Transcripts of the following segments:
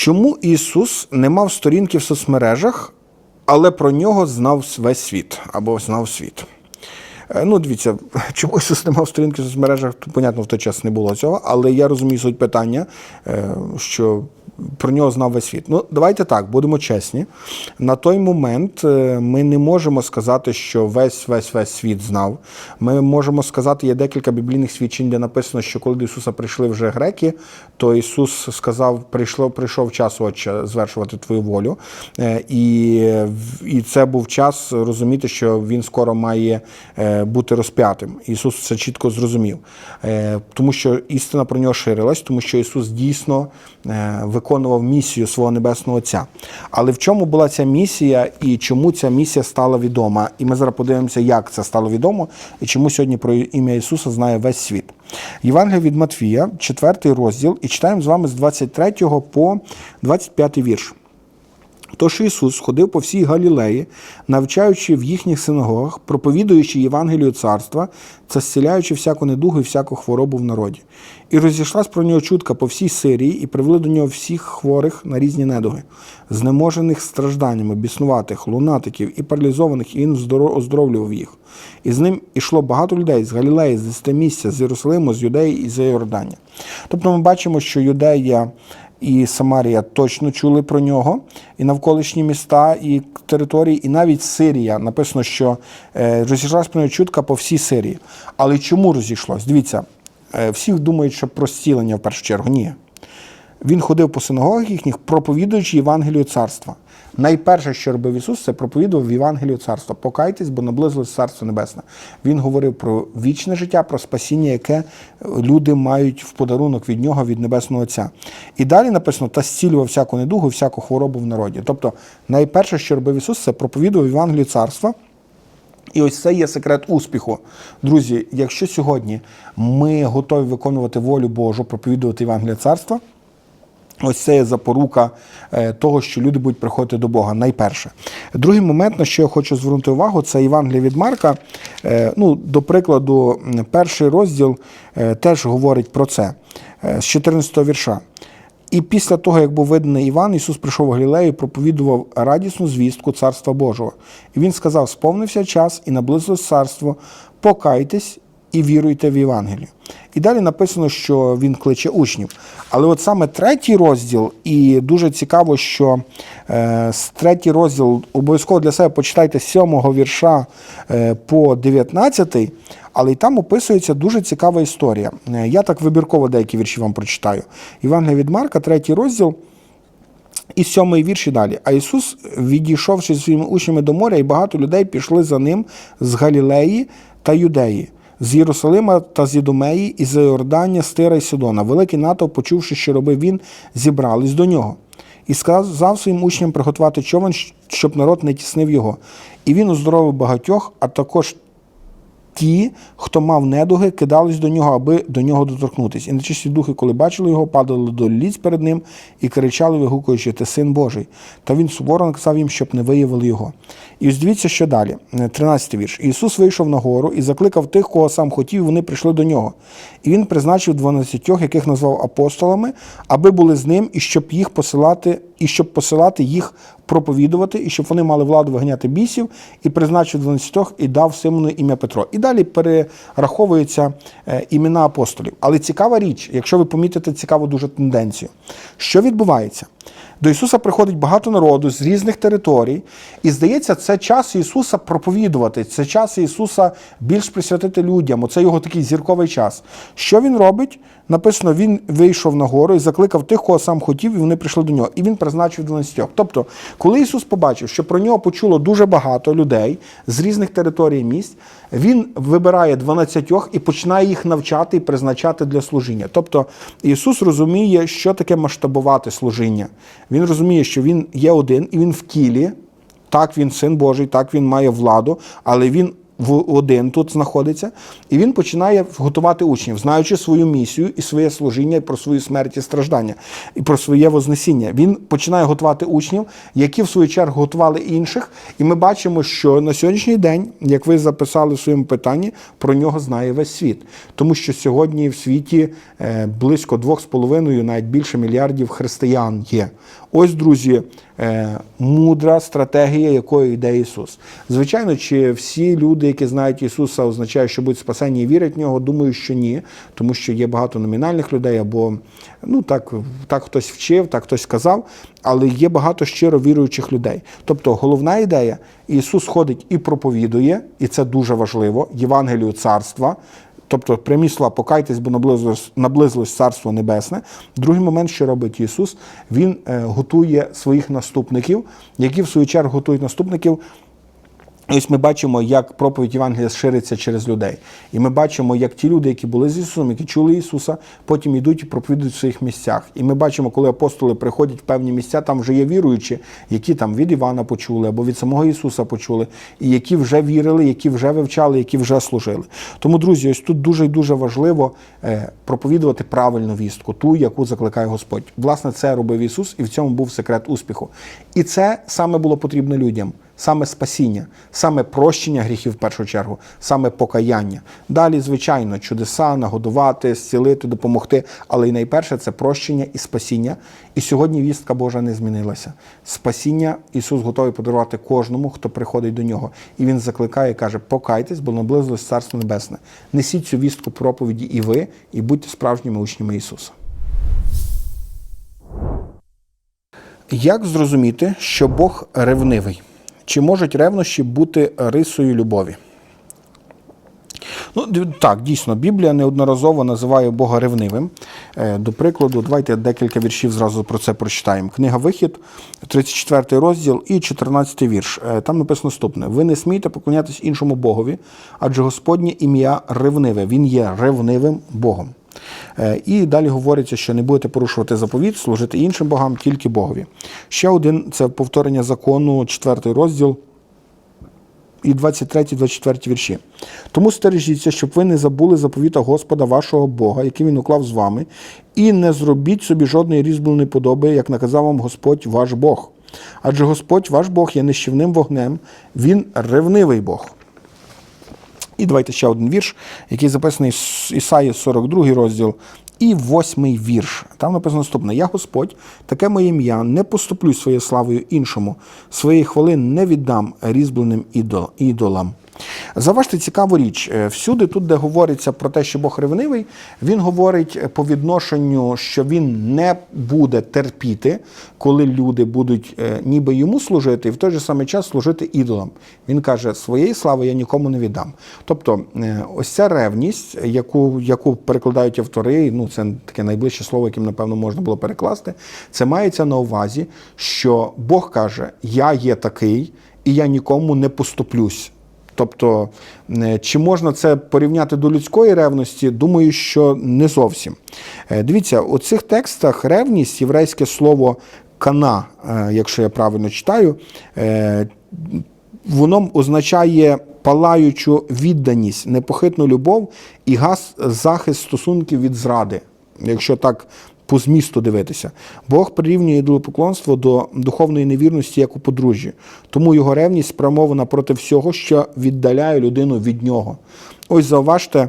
Чому Ісус не мав сторінки в соцмережах, але про нього знав весь світ або знав світ? Е, Ну, дивіться, чому Ісус не мав сторінки в соцмережах, то, понятно, в той час не було цього, але я розумію суть питання, е, що про нього знав весь світ. Ну, давайте так, будемо чесні. На той момент е, ми не можемо сказати, що весь весь весь світ знав. Ми можемо сказати, є декілька біблійних свідчень, де написано, що коли до Ісуса прийшли вже греки, то Ісус сказав: прийшло, прийшов час Отче, звершувати твою волю. Е, І, і це був час розуміти, що він скоро має е, бути розп'ятим. Ісус це чітко зрозумів, тому що істина про нього ширилась, тому що Ісус дійсно е, виконував місію свого небесного Отця. Але в чому була ця місія і чому ця місія стала відома? І ми зараз подивимося, як це стало відомо, і чому сьогодні про ім'я Ісуса знає весь світ. Євангелія від Матвія, 4 розділ, і читаємо з вами з 23 по 25 вірш. Тож Ісус ходив по всій Галілеї, навчаючи в їхніх синагогах, проповідуючи Євангелію царства та зціляючи всяку недугу і всяку хворобу в народі. І розійшлась про нього чутка по всій Сирії, і привели до нього всіх хворих на різні недуги, знеможених стражданнями, біснуватих, лунатиків і паралізованих, і він оздоровлював їх. І з ним ішло багато людей з Галілеї, з Десятимісця, з Єрусалиму, з Юдеї і з Йордання. Тобто ми бачимо, що Юдея і Самарія точно чули про нього, і навколишні міста, і території, і навіть Сирія. Написано, що е, розійшлась про нього чутка по всій Сирії. Але чому розійшлось? Дивіться, е, всі думають, що про зцілення в першу чергу. Ні. Він ходив по синагогах їхніх, проповідуючи Євангелію царства. Найперше, що робив Ісус, це проповідував Євангелію царства. Покайтесь, бо наблизилось Царство Небесне. Він говорив про вічне життя, про спасіння, яке люди мають в подарунок від нього, від Небесного Отця. І далі написано: та зцілював всяку недугу, всяку хворобу в народі. Тобто, найперше, що робив Ісус, це проповідував Євангелію царства. І ось це є секрет успіху. Друзі, якщо сьогодні ми готові виконувати волю Божу, проповідувати Євангелія царства, Ось це є запорука е, того, що люди будуть приходити до Бога. Найперше. Другий момент, на що я хочу звернути увагу, це Євангелія від Марка. Е, Ну, до прикладу, перший розділ е, теж говорить про це з 14 вірша. І після того, як був виданий Іван, Ісус прийшов в Галілею і проповідував радісну звістку Царства Божого. І Він сказав: сповнився час і наблизилось царство, покайтесь і віруйте в Євангелію. І далі написано, що він кличе учнів. Але от саме третій розділ, і дуже цікаво, що е, третій розділ обов'язково для себе почитайте з 7 вірша е, по 19, але й там описується дуже цікава історія. Е, я так вибірково деякі вірші вам прочитаю. Євангелія від Марка, третій розділ. І сьомий вірш і далі. А Ісус, відійшовши зі своїми учнями до моря, і багато людей пішли за ним з Галілеї та Юдеї, з Єрусалима та з Ідумеї, і з Йордання, з і Сидона. Великий натовп, почувши, що робив він, зібрались до нього. І сказав своїм учням приготувати човен, щоб народ не тіснив його. І він оздоровив багатьох, а також ті, хто мав недуги, кидались до нього, аби до нього доторкнутися. І нечисті духи, коли бачили його, падали до ліць перед ним і кричали, вигукуючи, ти син Божий. Та він суворо наказав їм, щоб не виявили його. І ось дивіться, що далі. 13 вірш. Ісус вийшов на гору і закликав тих, кого сам хотів, і вони прийшли до нього. І він призначив дванадцятьох, яких назвав апостолами, аби були з ним, і щоб їх посилати, і щоб посилати їх проповідувати, і щоб вони мали владу виганяти бісів, і призначив 12 і дав Симону ім'я Петро. І далі перераховуються е, імена апостолів. Але цікава річ, якщо ви помітите цікаву дуже тенденцію, що відбувається? До Ісуса приходить багато народу з різних територій, і здається, це час Ісуса проповідувати, це час Ісуса більш присвятити людям. Оце його такий зірковий час. Що він робить? Написано, він вийшов на гору і закликав тих, кого сам хотів, і вони прийшли до нього. І він призначив 12. Тобто, коли Ісус побачив, що про нього почуло дуже багато людей з різних територій і місць, він вибирає 12 і починає їх навчати і призначати для служіння. Тобто Ісус розуміє, що таке масштабувати служіння. Він розуміє, що він є один і він в тілі. Так, він син Божий, так він має владу, але він в один тут знаходиться, і він починає готувати учнів, знаючи свою місію і своє служіння, і про свою смерть і страждання, і про своє вознесіння. Він починає готувати учнів, які в свою чергу готували інших. І ми бачимо, що на сьогоднішній день, як ви записали в своєму питанні, про нього знає весь світ. Тому що сьогодні в світі е, близько 2,5, навіть більше мільярдів християн є. Ось, друзі, е, мудра стратегія, якою йде Ісус. Звичайно, чи всі люди, які знають Ісуса, означає, що будуть спасені і вірять в нього? Думаю, що ні, тому що є багато номінальних людей, або ну так, так хтось вчив, так хтось сказав, але є багато щиро віруючих людей. Тобто, головна ідея: Ісус ходить і проповідує, і це дуже важливо, Євангелію царства. Тобто прямі слова покайтесь, бо наблизилось, наблизилось Царство Небесне. Другий момент, що робить Ісус, Він е, готує своїх наступників, які в свою чергу готують наступників. Ось ми бачимо, як проповідь Євангелія шириться через людей. І ми бачимо, як ті люди, які були з Ісусом, які чули Ісуса, потім йдуть і проповідують в своїх місцях. І ми бачимо, коли апостоли приходять в певні місця, там вже є віруючі, які там від Івана почули або від самого Ісуса почули, і які вже вірили, які вже вивчали, які вже служили. Тому, друзі, ось тут дуже і дуже важливо е, проповідувати правильну вістку, ту, яку закликає Господь. Власне, це робив Ісус, і в цьому був секрет успіху. І це саме було потрібно людям саме спасіння, саме прощення гріхів в першу чергу, саме покаяння. Далі, звичайно, чудеса, нагодувати, зцілити, допомогти. Але й найперше це прощення і спасіння. І сьогодні вістка Божа не змінилася. Спасіння Ісус готовий подарувати кожному, хто приходить до нього. І Він закликає, каже: покайтесь, бо наблизилось Царство Небесне. Несіть цю вістку проповіді і ви, і будьте справжніми учнями Ісуса. Як зрозуміти, що Бог ревнивий? Чи можуть ревнощі бути рисою любові? Ну, так, дійсно, Біблія неодноразово називає Бога ревнивим. Е, До прикладу, давайте декілька віршів зразу про це прочитаємо. Книга Вихід, 34 розділ і 14 вірш. Е, Там написано наступне: Ви не смієте поклонятись іншому Богові, адже Господнє ім'я ревниве. Він є ревнивим Богом. Е, І далі говориться, що не будете порушувати заповіт, служити іншим богам, тільки Богові. Ще один це повторення закону, 4 розділ і 23-24 вірші. Тому стережіться, щоб ви не забули заповіта Господа вашого Бога, який він уклав з вами, і не зробіть собі жодної різьбленої подоби, як наказав вам Господь ваш Бог. Адже Господь ваш Бог є нищівним вогнем, він ревнивий Бог. І давайте ще один вірш, який записаний Ісаї 42 розділ. І восьмий вірш. Там написано наступне: Я Господь, таке моє ім'я, не поступлю своєю славою іншому, своєї хвали не віддам різьбленим ідол- ідолам. Заважте цікаву річ. Е, Всюди, тут, де говориться про те, що Бог ревнивий, він говорить е, по відношенню, що він не буде терпіти, коли люди будуть е, ніби йому служити, і в той же самий час служити ідолам. Він каже, своєї слави я нікому не віддам. Тобто, ось ця ревність, яку, яку перекладають автори, ну це таке найближче слово, яким напевно можна було перекласти, це мається на увазі, що Бог каже: Я є такий, і я нікому не поступлюсь. Тобто, е, чи можна це порівняти до людської ревності? Думаю, що не зовсім. Е, Дивіться, у цих текстах ревність, єврейське слово кана, е, якщо я правильно читаю, воно означає палаючу відданість, непохитну любов і газ захист стосунків від зради, якщо так по змісту дивитися. Бог прирівнює ідолопоклонство до духовної невірності як у подружжі, тому його ревність спрямована проти всього, що віддаляє людину від нього. Ось зауважте.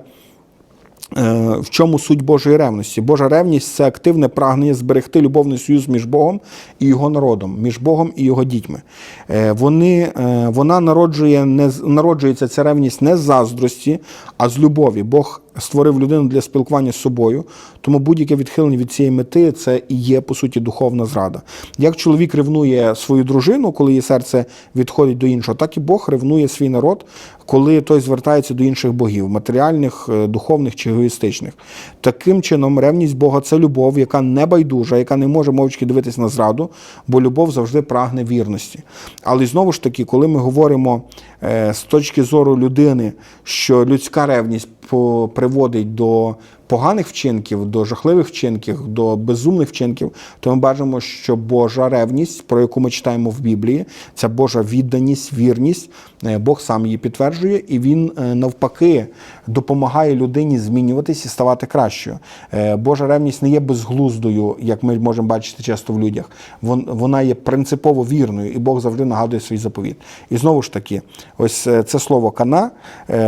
Е, В чому суть Божої ревності? Божа ревність це активне прагнення зберегти любовний союз між Богом і його народом, між Богом і його дітьми. Е, Вони, е, вона народжує, не, народжується ця ревність не з заздрості, а з любові. Бог створив людину для спілкування з собою, тому будь-яке відхилення від цієї мети це і є, по суті, духовна зрада. Як чоловік ревнує свою дружину, коли її серце відходить до іншого, так і Бог ревнує свій народ, коли той звертається до інших богів, матеріальних, е, духовних чи егоїстичних. Таким чином, ревність Бога це любов, яка не байдужа, яка не може мовчки дивитись на зраду, бо любов завжди прагне вірності. Але знову ж таки, коли ми говоримо е, з точки зору людини, що людська ревність приводить до поганих вчинків, до жахливих вчинків, до безумних вчинків, то ми бачимо, що Божа ревність, про яку ми читаємо в Біблії, ця Божа відданість, вірність, е, Бог сам її підтверджує, і він е, навпаки допомагає людині змінюватись і ставати кращою. Е, Божа ревність не є безглуздою, як ми можемо бачити часто в людях. Вона є принципово вірною, і Бог завжди нагадує свій заповіт. І знову ж таки, ось це слово кана,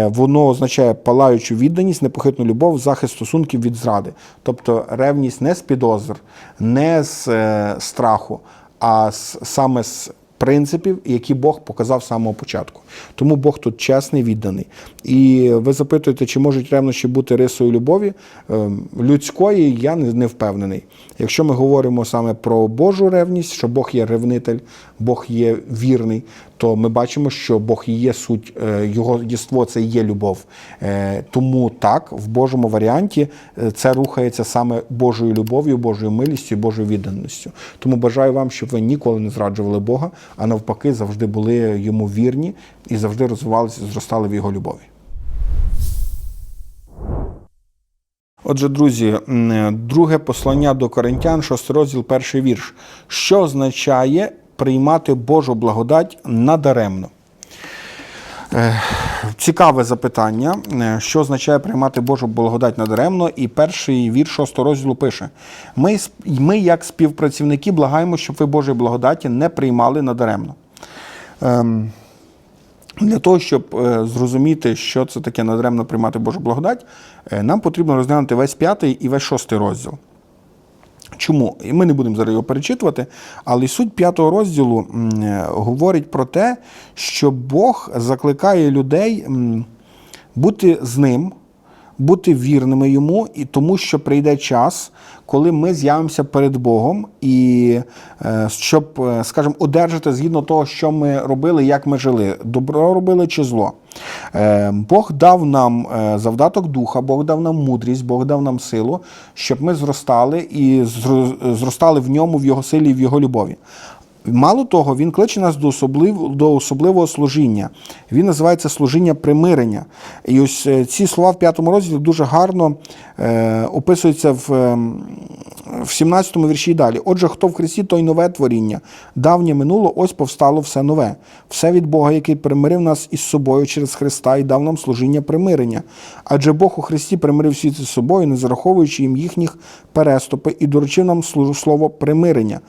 воно означає палаючу відданість, непохитну любов, захист стосунків від зради. Тобто ревність не з підозр, не з е, страху, а з, саме з принципів, які Бог показав з самого початку. Тому Бог тут чесний, відданий. І ви запитуєте, чи можуть ревнощі бути рисою любові? Ем, Людської я не не впевнений. Якщо ми говоримо саме про Божу ревність, що Бог є ревнитель, Бог є вірний, то ми бачимо, що Бог є суть, е, його єство це є любов. Е, Тому так, в Божому варіанті е, це рухається саме Божою любов'ю, Божою милістю, Божою відданістю. Тому бажаю вам, щоб ви ніколи не зраджували Бога, а навпаки, завжди були йому вірні і завжди розвивалися, зростали в його любові. Отже, друзі, друге послання до Коринтян, шостий розділ, перший вірш. Що означає приймати Божу благодать надаремно? Е, Цікаве запитання, Е, що означає приймати Божу благодать надаремно. І перший вірш шостого розділу пише: ми, ми, як співпрацівники, благаємо, щоб ви Божої благодаті не приймали надаремно. Ем, для того, щоб е, зрозуміти, що це таке надаремно приймати Божу благодать, нам потрібно розглянути весь п'ятий і весь шостий розділ. Чому? І ми не будемо зараз його перечитувати, але суть п'ятого розділу говорить про те, що Бог закликає людей бути з ним, бути вірними йому, і тому що прийде час, коли ми з'явимося перед Богом, і е, щоб, е, скажімо, одержати згідно того, що ми робили, як ми жили, добро робили чи зло. Е, Бог дав нам завдаток духа, Бог дав нам мудрість, Бог дав нам силу, щоб ми зростали і зростали в ньому, в його силі і в його любові. Мало того, він кличе нас до, особлив, до особливого служіння. Він називається служіння примирення. І ось е, ці слова в п'ятому розділі дуже гарно е, описуються в, е, в 17-му вірші і далі. Отже, хто в Христі, той нове творіння. Давнє минуло, ось повстало все нове. Все від Бога, який примирив нас із собою через Христа і дав нам служіння примирення. Адже Бог у Христі примирив світ із собою, не зараховуючи їм їхніх переступи, і доручив нам слово примирення.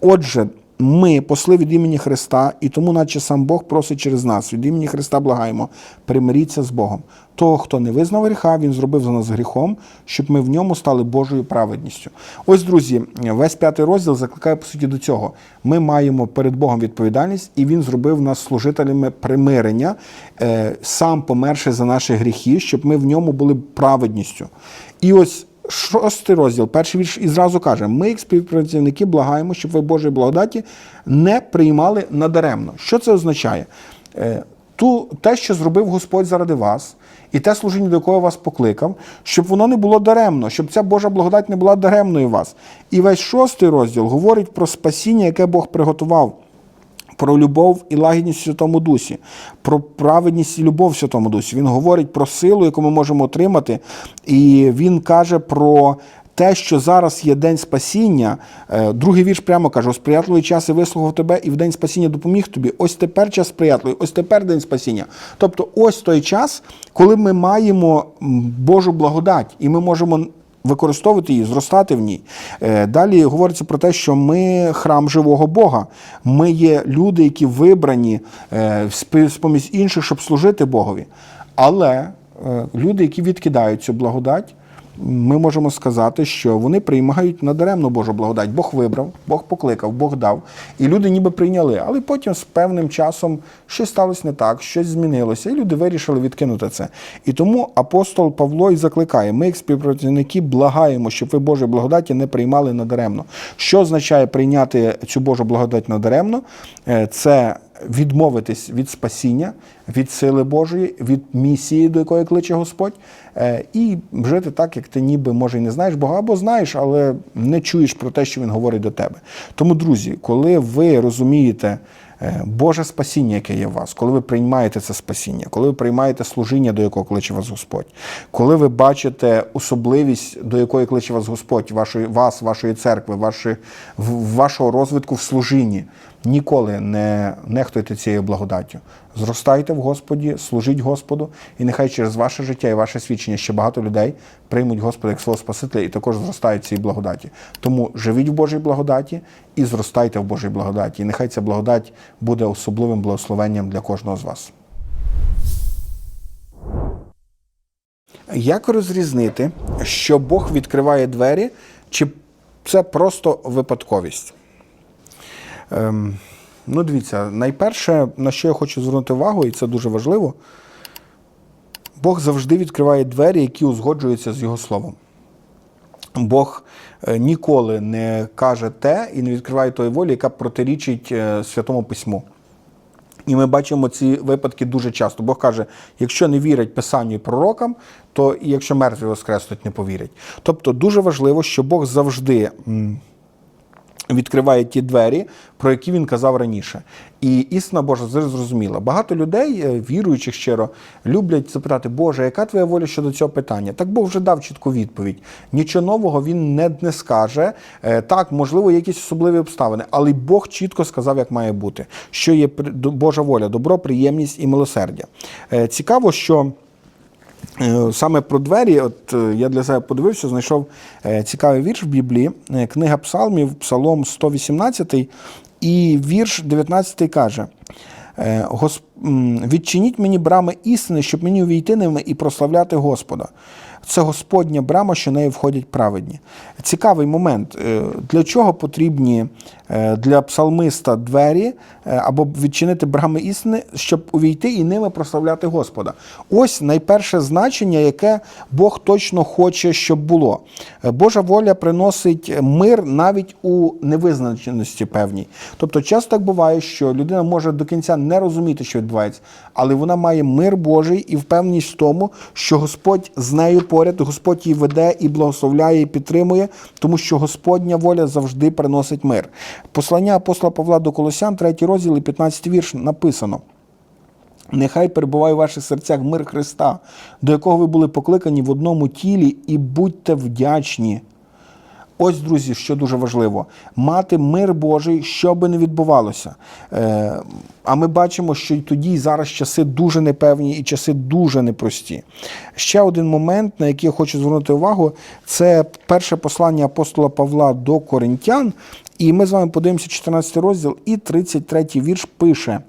Отже, ми посли від імені Христа, і тому, наче сам Бог просить через нас, від імені Христа благаємо, примиріться з Богом. Того, хто не визнав гріха, він зробив за нас гріхом, щоб ми в ньому стали Божою праведністю. Ось, друзі, весь п'ятий розділ закликає по суті до цього. Ми маємо перед Богом відповідальність, і він зробив нас служителями примирення, е, сам померши за наші гріхи, щоб ми в ньому були праведністю. І ось шостий розділ, перший вірш і зразу каже: ми, як співпрацівники, благаємо, щоб ви Божої благодаті не приймали надаремно. Що це означає? Е, Ту, те, що зробив Господь заради вас, і те служіння, до якого вас покликав, щоб воно не було даремно, щоб ця Божа благодать не була даремною вас. І весь шостий розділ говорить про спасіння, яке Бог приготував про любов і лагідність в Святому Дусі, про праведність і любов в Святому Дусі. Він говорить про силу, яку ми можемо отримати, і він каже про. Те, що зараз є день спасіння, е, другий вірш прямо каже: «О, сприятливий час і вислухав тебе, і в день спасіння допоміг тобі. Ось тепер час сприятливий, ось тепер день спасіння. Тобто, ось той час, коли ми маємо Божу благодать, і ми можемо використовувати її, зростати в ній. Е, Далі говориться про те, що ми храм живого Бога. Ми є люди, які вибрані е, з- з-поміж інших, щоб служити Богові. Але е, люди, які відкидають цю благодать, ми можемо сказати, що вони приймають надаремно Божу благодать. Бог вибрав, Бог покликав, Бог дав. І люди ніби прийняли. Але потім з певним часом щось сталося не так, щось змінилося, і люди вирішили відкинути це. І тому апостол Павло і закликає: ми, як співпрацівники, благаємо, щоб ви Божої благодаті не приймали надаремно. Що означає прийняти цю Божу благодать надаремно? Е, Це відмовитись від спасіння, від сили Божої, від місії, до якої кличе Господь, е, і жити так, як ти ніби може і не знаєш Бога, або знаєш, але не чуєш про те, що Він говорить до тебе. Тому, друзі, коли ви розумієте, Боже спасіння, яке є в вас, коли ви приймаєте це спасіння, коли ви приймаєте служіння, до якого кличе вас Господь, коли ви бачите особливість, до якої кличе вас Господь, вашої, вас, вашої церкви, вашої, вашого розвитку в служінні, ніколи не нехтуйте цією благодаттю. Зростайте в Господі, служіть Господу, і нехай через ваше життя і ваше свідчення ще багато людей приймуть Господа як свого Спасителя і також зростають в цій благодаті. Тому живіть в Божій благодаті і зростайте в Божій благодаті. І нехай ця благодать буде особливим благословенням для кожного з вас. Як розрізнити, що Бог відкриває двері, чи це просто випадковість? Ем, ну, дивіться, найперше, на що я хочу звернути увагу, і це дуже важливо, Бог завжди відкриває двері, які узгоджуються з Його словом. Бог е, ніколи не каже те і не відкриває тої волі, яка протирічить е, Святому Письму. І ми бачимо ці випадки дуже часто. Бог каже: якщо не вірять Писанню і пророкам, то і якщо мертві воскреснуть, не повірять. Тобто дуже важливо, що Бог завжди. Відкриває ті двері, про які він казав раніше. І істина Божа зрозуміла. Багато людей, е, віруючих щиро, люблять запитати, Боже, яка твоя воля щодо цього питання? Так Бог вже дав чітку відповідь. Нічого нового він не, не скаже. Е, Так, можливо, якісь особливі обставини, але Бог чітко сказав, як має бути, що є Божа воля, добро, приємність і милосердя. Е, Цікаво, що. Е, Саме про двері, от е, я для себе подивився, знайшов е, цікавий вірш в Біблії, книга Псалмів, Псалом 118, і вірш 19 каже: Відчиніть мені брами істини, щоб мені увійти ними і прославляти Господа. Це Господня брама, що нею входять праведні. Цікавий момент. Е, Для чого потрібні е, для псалмиста двері е, або відчинити брами істини, щоб увійти і ними прославляти Господа? Ось найперше значення, яке Бог точно хоче, щоб було. Божа воля приносить мир навіть у невизначеності певній. Тобто, часто так буває, що людина може до кінця не розуміти, що відбувається, але вона має мир Божий і впевненість в тому, що Господь з нею поряд, Господь її веде і благословляє, і підтримує, тому що Господня воля завжди приносить мир. Послання апостола Павла до Колосян, 3 розділ і 15 вірш написано. Нехай перебуває у ваших серцях мир Христа, до якого ви були покликані в одному тілі, і будьте вдячні. Ось, друзі, що дуже важливо: мати мир Божий, що би не відбувалося. Е, а ми бачимо, що і тоді і зараз часи дуже непевні і часи дуже непрості. Ще один момент, на який я хочу звернути увагу, це перше послання апостола Павла до Коринтян. І ми з вами подивимося 14 розділ і 33 вірш пише.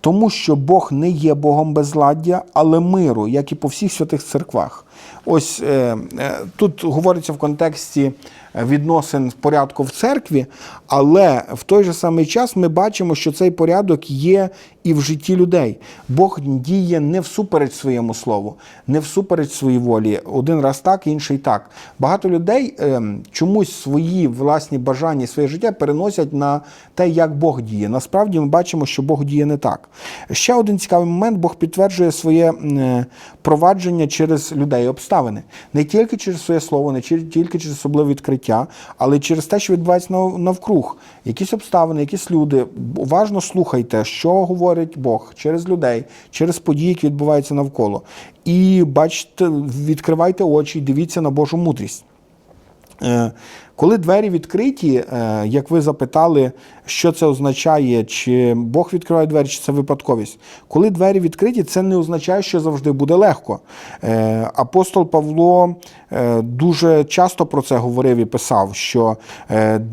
Тому що Бог не є Богом безладдя, але миру, як і по всіх святих церквах. Ось е, е, тут говориться в контексті відносин порядку в церкві, але в той же самий час ми бачимо, що цей порядок є і в житті людей. Бог діє не всупереч своєму слову, не всупереч своїй волі. Один раз так, інший так. Багато людей е, чомусь свої власні бажання, своє життя переносять на те, як Бог діє. Насправді ми бачимо, що Бог діє не так. Ще один цікавий момент: Бог підтверджує своє е, провадження через людей обставини, не тільки через своє слово, не тільки через особливе відкриття, але через те, що відбувається навкруг. Якісь обставини, якісь люди. Уважно слухайте, що говорить Бог через людей, через події, які відбуваються навколо. І бачите, відкривайте очі, дивіться на Божу мудрість. Коли двері відкриті, е, як ви запитали, що це означає, чи Бог відкриває двері, чи це випадковість. Коли двері відкриті, це не означає, що завжди буде легко. Е, Апостол Павло е, дуже часто про це говорив і писав, що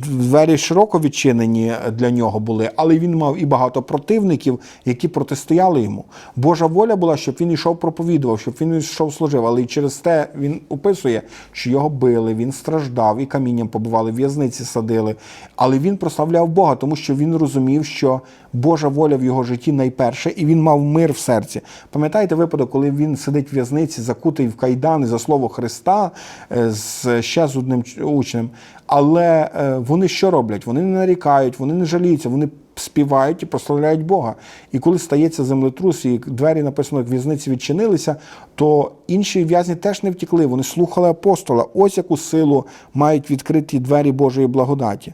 двері широко відчинені для нього були, але він мав і багато противників, які протистояли йому. Божа воля була, щоб він йшов проповідував, щоб він йшов служив, але і через те він описує, що його били, він страждав і камінням побивали, в'язниці садили. Але він прославляв Бога, тому що він розумів, що Божа воля в його житті найперше, і він мав мир в серці. Пам'ятаєте випадок, коли він сидить в в'язниці, закутий в кайдани за слово Христа е, з ще з одним учнем. Але е, вони що роблять? Вони не нарікають, вони не жаліються, вони співають і прославляють Бога. І коли стається землетрус, і двері написано, як в'язниці відчинилися, то інші в'язні теж не втекли. Вони слухали апостола. Ось яку силу мають відкриті двері Божої благодаті.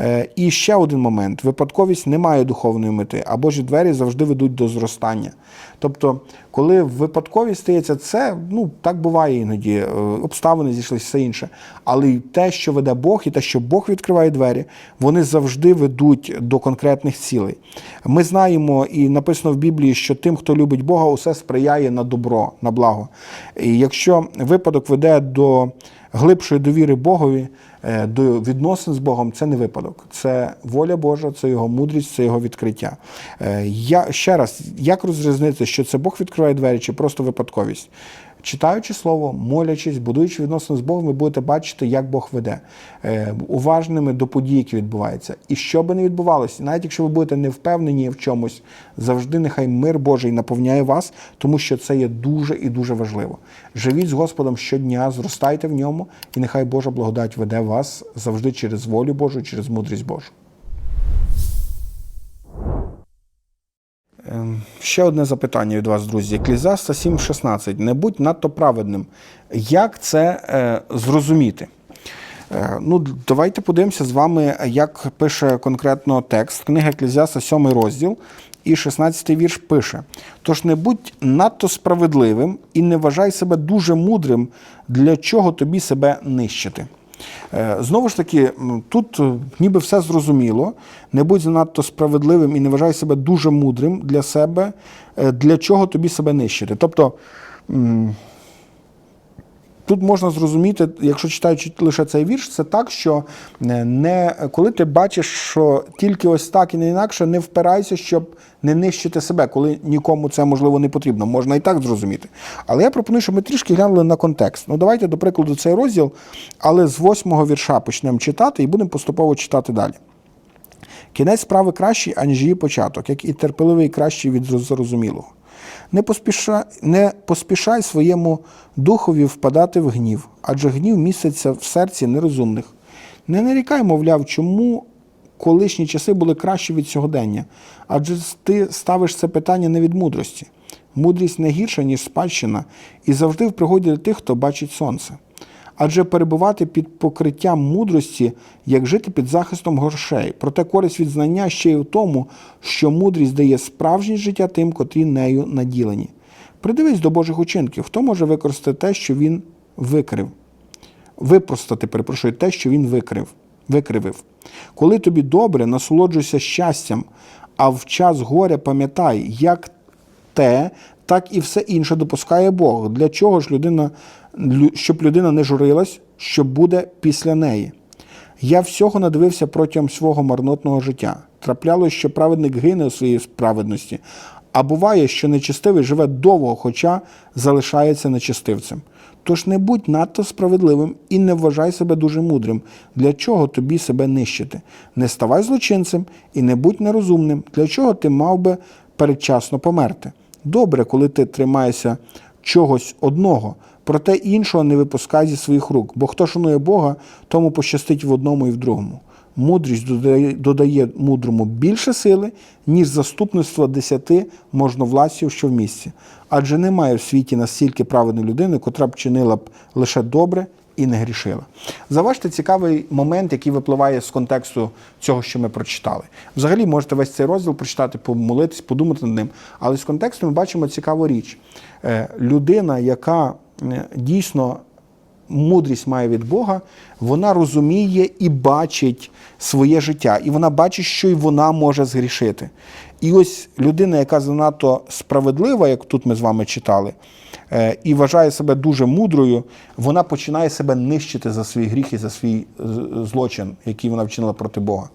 Е, І ще один момент: випадковість не має духовної мети, а Божі двері завжди ведуть до зростання. Тобто, коли випадковість стається, це ну так буває іноді. е, Обставини зійшлися, все інше. Але те, що веде Бог, і те, що Бог відкриває двері, вони завжди ведуть до конкретних цілей. Ми знаємо, і написано в Біблії, що тим, хто любить Бога, усе сприяє на добро, на благо. І якщо випадок веде до глибшої довіри Богові, е, до відносин з Богом, це не випадок. Це воля Божа, це його мудрість, це його відкриття. Е, Я ще раз, як розрізнити, що це Бог відкриває двері, чи просто випадковість? Читаючи слово, молячись, будуючи відносини з Богом, ви будете бачити, як Бог веде, е, уважними до подій, які відбуваються. І що би не відбувалося, навіть якщо ви будете не впевнені в чомусь, завжди нехай мир Божий наповняє вас, тому що це є дуже і дуже важливо. Живіть з Господом щодня, зростайте в ньому, і нехай Божа благодать веде вас завжди через волю Божу, через мудрість Божу. Ще одне запитання від вас, друзі. Еклізаста 7.16. Не будь надто праведним. Як це е, зрозуміти? Е, ну, давайте подивимося з вами, як пише конкретно текст. Книга Еклезіаста, 7 розділ, і 16 вірш пише: Тож не будь надто справедливим і не вважай себе дуже мудрим, для чого тобі себе нищити. Е, Знову ж таки, тут е, ніби все зрозуміло. Не будь занадто справедливим і не вважай себе дуже мудрим для себе, е, для чого тобі себе нищити. Тобто. Тут можна зрозуміти, якщо читаючи лише цей вірш, це так, що е, не коли ти бачиш, що тільки ось так і не інакше, не впирайся, щоб не нищити себе, коли нікому це можливо не потрібно. Можна і так зрозуміти. Але я пропоную, щоб ми трішки глянули на контекст. Ну, давайте, до прикладу, цей розділ, але з восьмого вірша почнемо читати і будемо поступово читати далі. Кінець справи кращий, аніж її початок, як і терпеливий кращий від зрозумілого. Не поспішай, не поспішай своєму духові впадати в гнів, адже гнів міститься в серці нерозумних. Не нарікай, мовляв, чому колишні часи були кращі від сьогодення, адже ти ставиш це питання не від мудрості. Мудрість не гірша, ніж спадщина, і завжди в пригоді для тих, хто бачить сонце. Адже перебувати під покриттям мудрості, як жити під захистом грошей. Проте користь від знання ще й у тому, що мудрість дає справжнє життя тим, котрі нею наділені. Придивись до Божих учинків, хто може використати те, що він викрив, випростати, перепрошую, те, що він викрив, викривив. Коли тобі добре, насолоджуйся щастям, а в час горя пам'ятай, як те, так і все інше допускає Бог. Для чого ж людина, лю- щоб людина не журилась, що буде після неї? Я всього надивився протягом свого марнотного життя. Траплялось, що праведник гине у своїй справедності, а буває, що нечестивий живе довго, хоча залишається нечестивцем. Тож не будь надто справедливим і не вважай себе дуже мудрим. Для чого тобі себе нищити? Не ставай злочинцем і не будь нерозумним. Для чого ти мав би передчасно померти? Добре, коли ти тримаєшся чогось одного, проте іншого не випускай зі своїх рук, бо хто шанує Бога, тому пощастить в одному і в другому. Мудрість додає, додає мудрому більше сили, ніж заступництво десяти можновладців, що в місці. Адже немає в світі настільки праведної людини, котра б чинила б лише добре і не грішила. Заважте цікавий момент, який випливає з контексту цього, що ми прочитали. Взагалі можете весь цей розділ прочитати, помолитись, подумати над ним. Але з контексту ми бачимо цікаву річ. Е, Людина, яка дійсно мудрість має від Бога, вона розуміє і бачить своє життя, і вона бачить, що й вона може згрішити. І ось людина, яка занадто справедлива, як тут ми з вами читали, е, і вважає себе дуже мудрою, вона починає себе нищити за свій гріх і за свій злочин, який вона вчинила проти Бога.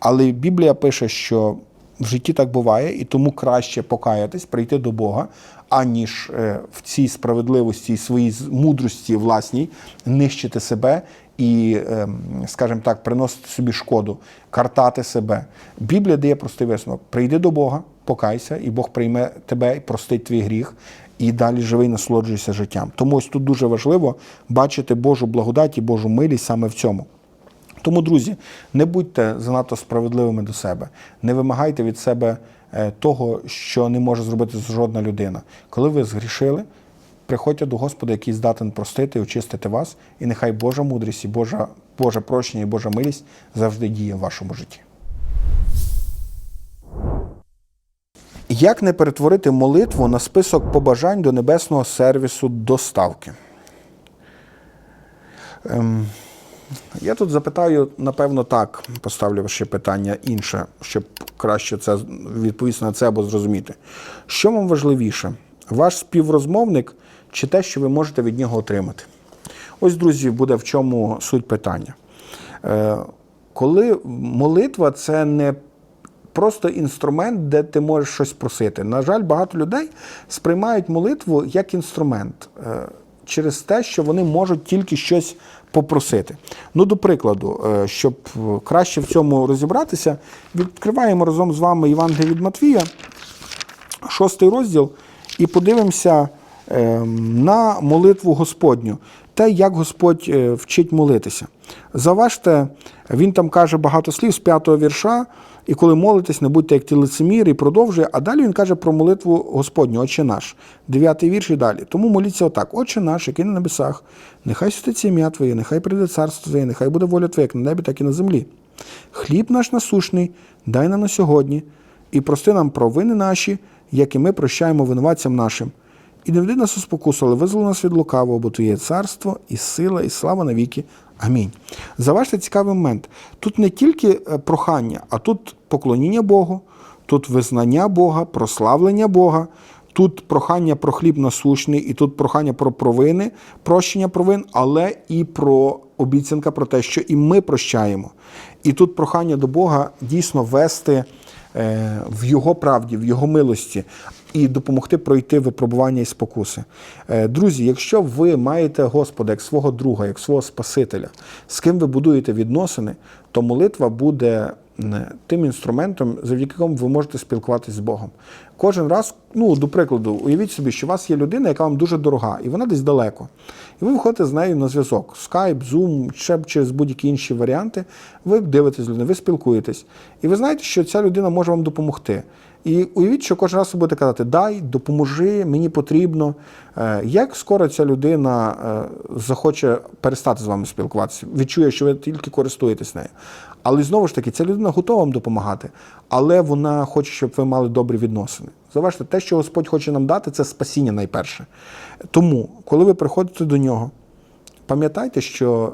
Але Біблія пише, що в житті так буває, і тому краще покаятись, прийти до Бога, аніж е, в цій справедливості, своїй мудрості власній нищити себе і, ем, скажімо так, приносити собі шкоду, картати себе. Біблія дає простий висновок: прийди до Бога, покайся, і Бог прийме тебе і простить твій гріх. І далі живий, насолоджуйся життям. Тому ось тут дуже важливо бачити Божу благодать і Божу милість саме в цьому. Тому, друзі, не будьте занадто справедливими до себе, не вимагайте від себе е, того, що не може зробити жодна людина. Коли ви згрішили, приходьте до Господа, який здатен простити і очистити вас, і нехай Божа мудрість і Божа, Боже прощення і Божа милість завжди діє в вашому житті. Як не перетворити молитву на список побажань до небесного сервісу доставки? Ем, я тут запитаю, напевно, так, поставлю ще питання інше, щоб краще це відповісти на це або зрозуміти. Що вам важливіше, ваш співрозмовник чи те, що ви можете від нього отримати? Ось, друзі, буде в чому суть питання. Е, коли молитва це не просто інструмент, де ти можеш щось просити. На жаль, багато людей сприймають молитву як інструмент е, через те, що вони можуть тільки щось попросити. Ну, до прикладу, е, щоб краще в цьому розібратися, відкриваємо разом з вами Євангеліє від Матвія, шостий розділ, і подивимося е, на молитву Господню, те, як Господь е, вчить молитися. Заважте, він там каже багато слів з п'ятого вірша, і коли молитесь, не будьте як ті лицеміри, і продовжує. А далі він каже про молитву Господню, Отче наш, дев'ятий вірш і далі. Тому моліться отак: Отче наш, який на небесах, нехай святиться ім'я Твоє, нехай прийде царство Твоє, нехай буде воля Твоя, як на небі, так і на землі. Хліб наш насушний, дай нам на сьогодні, і прости нам провини наші, як і ми прощаємо винуватцям нашим. І не веди нас у спокусу, але визволи нас від лукавого, бо Твоє царство, і сила, і слава навіки. Амінь. Заважте цікавий момент. Тут не тільки е, прохання, а тут поклоніння Богу, тут визнання Бога, прославлення Бога, тут прохання про хліб насущний, і тут прохання про провини, прощення провин, але і про обіцянка про те, що і ми прощаємо. І тут прохання до Бога дійсно вести е, в Його правді, в Його милості. І допомогти пройти випробування і спокуси. Е, Друзі, якщо ви маєте Господа як свого друга, як свого Спасителя, з ким ви будуєте відносини, то молитва буде тим інструментом, завдяки якому ви можете спілкуватися з Богом. Кожен раз, ну, до прикладу, уявіть собі, що у вас є людина, яка вам дуже дорога, і вона десь далеко. І ви виходите з нею на зв'язок. Skype, Zoom, ще через будь-які інші варіанти. Ви дивитесь з людиною, ви спілкуєтесь. І ви знаєте, що ця людина може вам допомогти. І уявіть, що кожен раз ви будете казати Дай, допоможи, мені потрібно. Е, Як скоро ця людина е, захоче перестати з вами спілкуватися, відчує, що ви тільки користуєтесь нею. Але знову ж таки, ця людина готова вам допомагати, але вона хоче, щоб ви мали добрі відносини. Зауважте, те, що Господь хоче нам дати, це спасіння найперше. Тому, коли ви приходите до нього, пам'ятайте, що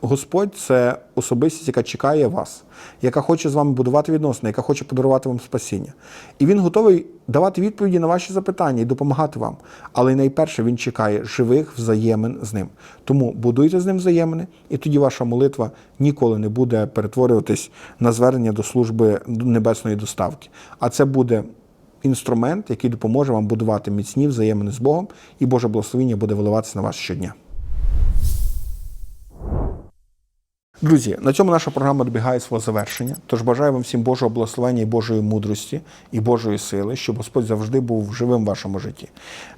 Господь це особистість, яка чекає вас, яка хоче з вами будувати відносини, яка хоче подарувати вам спасіння. І він готовий давати відповіді на ваші запитання і допомагати вам. Але найперше він чекає живих взаємин з ним. Тому будуйте з ним взаємини, і тоді ваша молитва ніколи не буде перетворюватись на звернення до служби небесної доставки. А це буде інструмент, який допоможе вам будувати міцні взаємини з Богом, і Боже благословіння буде виливатися на вас щодня. Друзі, на цьому наша програма добігає свого завершення. Тож бажаю вам всім Божого благословення і Божої мудрості і Божої сили, щоб Господь завжди був живим в вашому житті.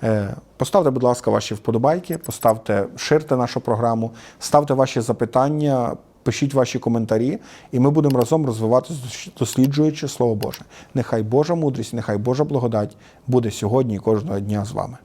Е, Поставте, будь ласка, ваші вподобайки, поставте, ширте нашу програму, ставте ваші запитання. Пишіть ваші коментарі, і ми будемо разом розвиватися, досліджуючи Слово Боже. Нехай Божа мудрість, нехай Божа благодать буде сьогодні і кожного дня з вами.